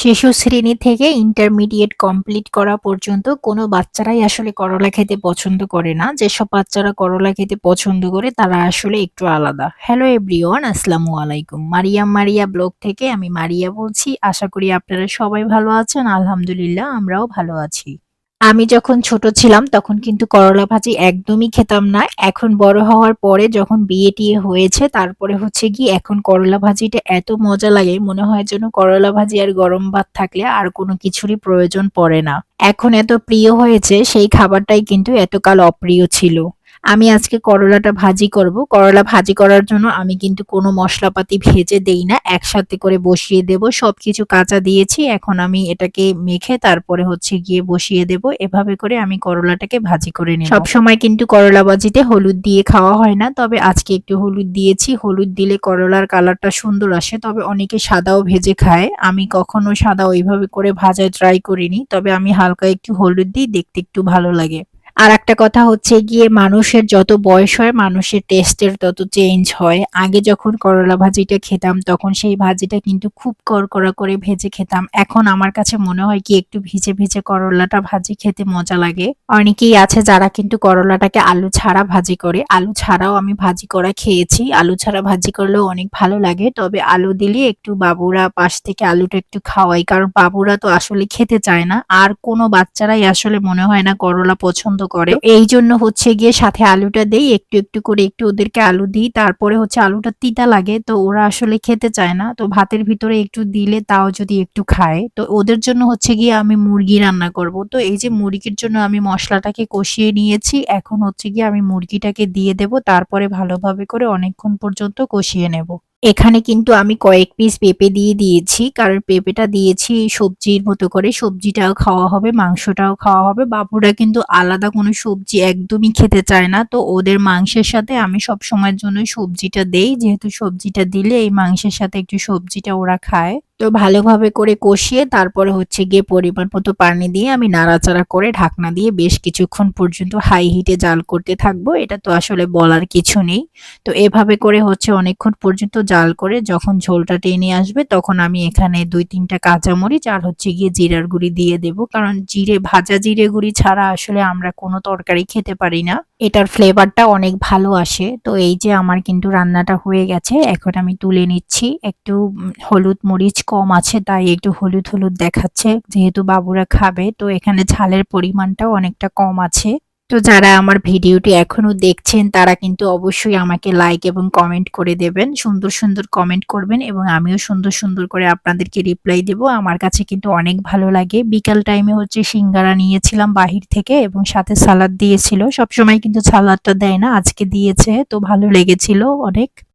শিশু শ্রেণি থেকে ইন্টারমিডিয়েট কমপ্লিট করা পর্যন্ত কোনো বাচ্চারাই আসলে করলা খেতে পছন্দ করে না। যেসব বাচ্চারা করলা খেতে পছন্দ করে, তারা আসলে একটু আলাদা। হ্যালো এভরিওয়ান আসসালামু আলাইকুম। মারিয়া মারিয়া ব্লগ থেকে আমি মারিয়া বলছি। আশা করি আপনারা সবাই ভালো আছেন। আলহামদুলিল্লাহ, আমরাও ভালো আছি। আমি যখন ছোট ছিলাম, তখন কিন্তু করলা ভাজি একদমই খেতাম না। এখন বড় হওয়ার পরে যখন বিয়ে টিয়ে হয়েছে, তারপরে হচ্ছে কি, এখন করলা ভাজিটা এত মজা লাগে, মনে হয় যেন করলা ভাজি আর গরম ভাত থাকলে আর কোনো কিছুরই প্রয়োজন পড়ে না। এখন এত প্রিয় হয়েছে, সেই খাবারটাই কিন্তু এতকাল অপ্রিয় ছিল। আমি আজকে করলাটা ভাজি করব। করলা ভাজি করার জন্য আমি কিন্তু কোনো মশলাপাতি ভেজে দেই না, একসাথে করে বসিয়ে দেব। সবকিছু কাঁচা দিয়েছি, এখন আমি এটাকে মেখে তারপরে হচ্ছে গিয়ে বসিয়ে দেব। এভাবে করে আমি করলাটাকে ভাজি করে নিই সব সময় কিন্তু করলা ভাজিতে হলুদ দিয়ে খাওয়া হয় না, তবে আজকে একটু হলুদ দিয়েছি। হলুদ দিলে করলার কালারটা সুন্দর আসে, তবে অনেকে সাদাও ভেজে খায়। আমি কখনো সাদা ওইভাবে করে ভাজা ট্রাই করিনি, তবে আমি হালকা একটু হলুদ দিই, দেখতে একটু ভালো লাগে। আর একটা কথা হচ্ছে গিয়ে মানুষের যত বয়স হয়, মানুষের টেস্টের তত চেঞ্জ হয়। আগে যখন করলা ভাজিটা খেতাম, তখন সেই ভাজিটা কিন্তু খুব করকরা করে ভেজে খেতাম। এখন আমার কাছে মনে হয় কি, একটু ভিজে ভিজে করলাটা ভাজি খেতে মজা লাগে। অনেকেই আছে যারা কিন্তু করলাটাকে আলু ছাড়া ভাজি করে। আলু ছাড়াও আমি ভাজি করা খেয়েছি। আলু ছাড়া ভাজি করলেও অনেক ভালো লাগে। তবে আলু দিলে একটু বাবুরা পাশ থেকে আলুটা একটু খাওয়াই কারণ বাবুরা তো আসলে খেতে চায় না। আর কোনো বাচ্চারাই আসলে মনে হয় না করলা পছন্দ করে। এই জন্য হচ্ছে গিয়ে সাথে আলুটা দেই একটু একটু করে একটু ওদেরকে আলু দিই তারপরে হচ্ছে আলুটা তিতা লাগে তো ওরা আসলে খেতে চায় না। তো ভাতের ভিতরে একটু দিলে তাও যদি একটু খায়। তো ওদের জন্য হচ্ছে গিয়ে আমি মুরগি রান্না করব। তো এই যে মুরগির জন্য আমি মশলাটাকে কষিয়ে নিয়েছি এখন হচ্ছে গিয়ে আমি মুরগিটাকে দিয়ে দেব তারপরে ভালোভাবে করে অনেকক্ষণ পর্যন্ত কষিয়ে নেব। এখানে কিন্তু আমি কয়েক পিস পেঁপে দিয়ে দিয়েছি, কারণ পেঁপেটা দিয়েছি সবজির মতো করে। সবজিটাও খাওয়া হবে, মাংসটাও খাওয়া হবে। বাবুরা কিন্তু আলাদা কোনো সবজি একদমই খেতে চায় না। তো ওদের মাংসের সাথে আমি সব সময়ের জন্য সবজিটা দেই। যেহেতু সবজিটা দিলে এই মাংসের সাথে একটু সবজিটা ওরা খায়। তো ভালোভাবে করে কষিয়ে তারপরে হচ্ছে গিয়ে পরিমাণ মতো পানি দিয়ে আমি নাড়াচাড়া করে ঢাকনা দিয়ে বেশ কিছুক্ষণ পর্যন্ত হাই হিটে জাল করতে থাকব। এটা তো আসলে বলার কিছু নেই। তো এভাবে করে হচ্ছে অনেকক্ষণ পর্যন্ত জাল করে যখন ঝোলটা টেনে আসবে তখন আমি এখানে দুই তিনটা কাঁচামরিচ আর হচ্ছে গিয়ে জিরার গুঁড়ি দিয়ে দেব। কারণ জিরে, ভাজা জিরে গুঁড়ি ছাড়া আসলে আমরা কোনো তরকারি খেতে পারি না। এটার ফ্লেভারটা অনেক ভালো আসে। তো এই যে আমার কিন্তু রান্নাটা হয়ে গেছে, এখন আমি তুলে নিচ্ছি। একটু হলুদ মরিচ কম আছে, তাই একটু হলুদ হলুদ দেখাচ্ছে। যেহেতু বাবুরা খাবে, তো এখানে ঝালের পরিমাণটাও অনেকটা কম আছে। তো যারা আমার ভিডিওটি এখনও দেখছেন, তারা কিন্তু অবশ্যই আমাকে লাইক এবং কমেন্ট করে দেবেন। সুন্দর সুন্দর কমেন্ট করবেন এবং আমিও সুন্দর সুন্দর করে আপনাদেরকে রিপ্লাই দেব। আমার কাছে কিন্তু অনেক ভালো লাগে। বিকাল টাইমে হচ্ছে সিঙ্গারা নিয়েছিলাম বাহির থেকে এবং সাথে সালাদ দিয়েছিল। সবসময় কিন্তু সালাদটা দেয় না, আজকে দিয়েছে, তো ভালো লেগেছিল অনেক।